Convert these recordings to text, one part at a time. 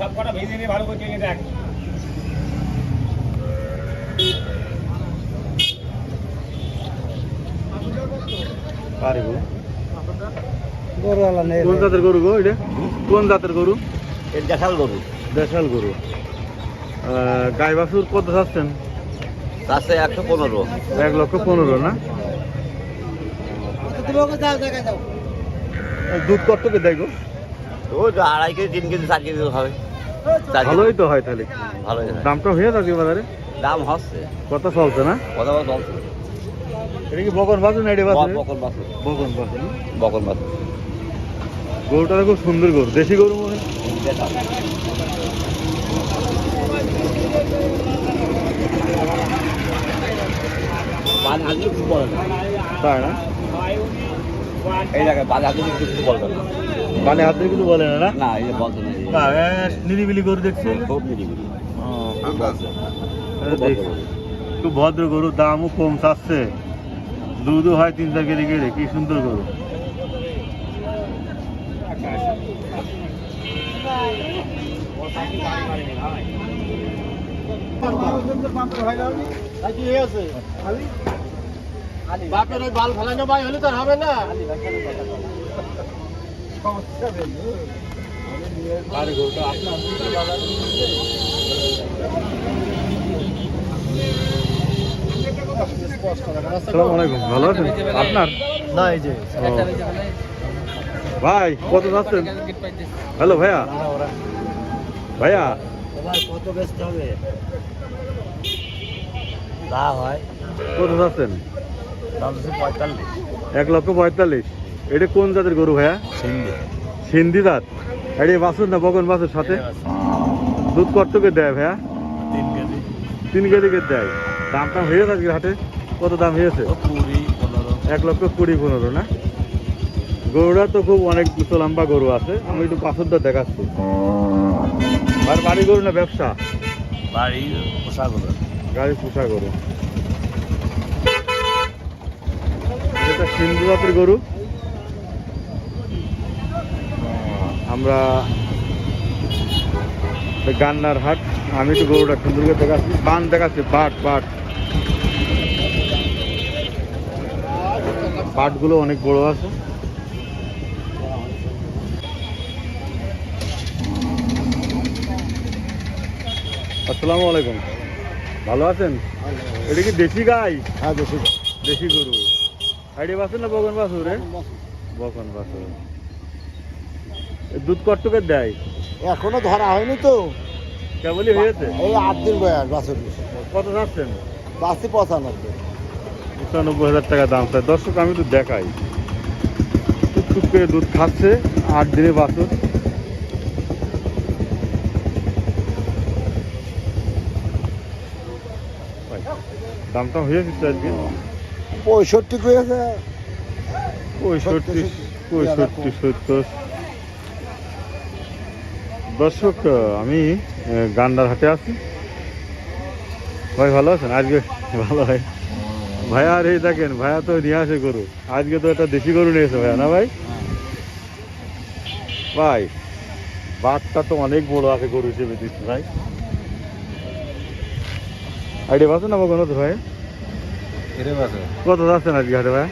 সব কটা ভেজে নিয়ে ভালো করে চেয়ে দেখ। কোন জাতের গরু গো এটা? কোন জাতের গরু? দেখাল গরু। দেশাল গরু। গাই বাছুর কত চাচ্ছেন? তাতে একশো পনেরো। এক লক্ষ পনেরো না? দুধ কত করে দেয় গো? ও আড়াই কেজি তিন কেজি চার কেজি হবে। ভালোই তো হয় তাহলে। ভালোই দামটা হয়ে থাকে বাজারে? দাম হচ্ছে। কত চলছে না? বলা চলছে। এটা কি বকন বাছুর না এটা বাছুর? বকন বকন না? বকন বাছুর। গরুটা খুব সুন্দর গরু। দেশি গরু মনে তাই না? এই জায়গায় হাতে কিছু না। মানে হাতে কিছু বলে না না? না এই যে বলছে না নিরিবিলি গরু দেখছি? খুব নিরিবিলি। খুব ভদ্র গরু দামও কম চাচ্ছে। দুধও হয় তিন চার কেজি কেড়ে কি সুন্দর গরু। বাপের ওই বাল ফেলানো ভাই হলে তো আর হবে না। আপনার আলাইকুম ভালো আছেন? আপনার? না এই যে। ভাই কত যাচ্ছেন? হ্যালো ভাইয়া। ভাইয়া। কত বেচতে হবে? হয়। কত যাচ্ছেন? পঁয়তাল্লিশ। এক লক্ষ পঁয়তাল্লিশ। এটা কোন জাতের গরু ভাইয়া? সিন্ধি। সিন্ধি জাত। এটা বাছুর না বগন বাছুর সাথে? দুধ কট্টকে দেয় ভাইয়া? তিন কেজি। তিন কেজি দেয়। দামটা হয়েছে আজকে হাটে? কত দাম হয়েছে এক লক্ষ কুড়ি পনেরো না? গরুটা তো খুব অনেক উঁচু লম্বা গরু আছে। আমি একটু পাথরটা দেখাচ্ছি। আর বাড়ি গরু না ব্যবসা? বাড়ি পোশাকগুলো গাড়ি পোষা গরু। এটা সিন্ধু জাতের গরু? আমরা গান্নার হাট আমি তো গরুটা সুন্দরকে দেখাচ্ছি। বান দেখাচ্ছি বাট বাট। বাটগুলো অনেক বড় আছে। আসসালামু আলাইকুম। ভালো আছেন? এটা কি দেশি গাই? হ্যাঁ বেশি দেশি গরু। আইডিয়া বাছুর না বগন বাছুর রে বগন বাছুর এ দুধ কট্টকের দেয়। এখনও ধরা হয়নি তো। কেবলই হয়েছে? এই আট দিন বয়স বাছুর কত যাচ্ছেন বাসি পঁচানব্বই। পঁচানব্বই হাজার টাকা দাম চাই। দর্শক আমি একটু দেখাই। টুকটুক করে দুধ খাচ্ছে আট দিনে বাছুর দামটা হয়েছে তো আজকে? পঁয়ষট্টি হয়েছে পঁয়ষট্টি পঁয়ষট্টি সত্তর। দর্শক আমি গান্ডার হাটে আছি। ভাই ভালো আছেন? আজকে ভালো হয় ভাইয়া আর এই দেখেন ভাইয়া তো নিয়ে আসে গরু। আজকে তো একটা দেশি গরু নিয়েছে ভাইয়া না ভাই? ভাই বাঘটা তো অনেক বড় আছে গরু হিসেবে দিচ্ছি ভাই। আইডিয়া পাচ্ছেন না কোনো তো ভাই? কত যাচ্ছেন আজকে হাটে ভাই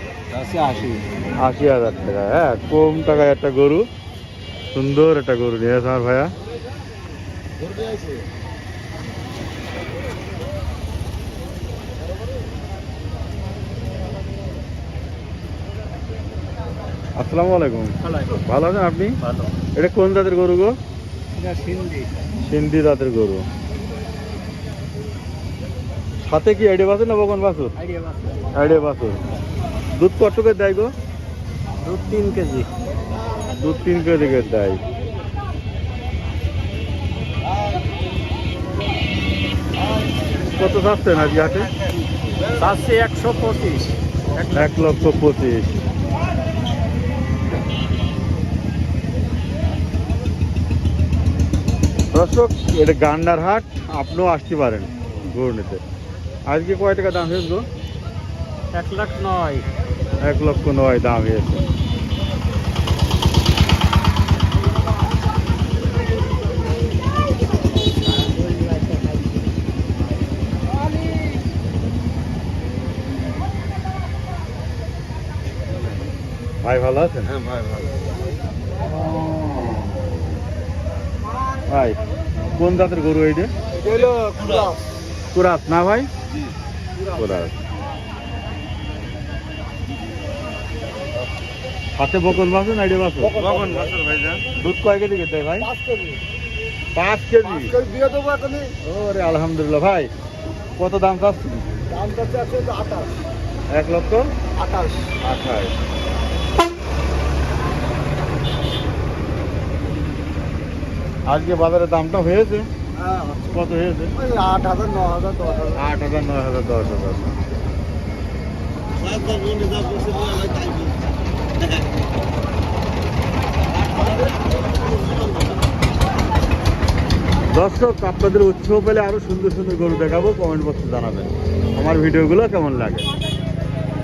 আশি। আশি হাজার টাকা হ্যাঁ কম টাকায় একটা গরু। সুন্দর একটা গরু নিয়ে আমার ভাইয়া। আসসালামু আলাইকুম। ভালো আছেন আপনি? এটা কোন জাতের গরু গো? সিন্ধি। সিন্ধি জাতের গরু। সাথে কি আইডিয়া বাছুর না বকন বাছুর? আইডিয়া বাছুর। দুধ কটকে দেয় গো? দু তিন কেজি। দুধ তিন কেজি করে দেয়। কত চাচ্ছেন আজকে হাটে? চারশি একশো পঁচিশ। এক লক্ষ পঁচিশ। দর্শক এটা গান্ডার হাট আপনিও আসতে পারেন গরু নিতে আজকে কয় টাকা দাম হয়েছে এক লাখ নয়। এক লক্ষ নয় দাম হয়েছে। ভাই ভালো আছেন? হ্যাঁ ভাই ভালো। ভাই কোন জাতের গরু এইটা কুরাত না ভাই? কুরাত হাতে বকন বাসন আইডে বাসন কখন বছর? ভাই দুধ কয় কেজি ভাই? পাঁচ কেজি। ওরে আলহামদুলিল্লাহ ভাই কত দাম চাচ্ছি দাম আঠাশ। এক লক্ষ? আঠাশ। আঠাশ। আজকে বাজারে দামটা হয়েছে। হ্যাঁ। কত হয়েছে? আট হাজার ন হাজার দশ হাজার। আট হাজার নয় হাজার দশ হাজার। দর্শক আপনাদের উৎসাহ পেলে আরও সুন্দর সুন্দর গরু দেখাবো। কমেন্ট বক্সে জানাবেন। আমার ভিডিওগুলো কেমন লাগে?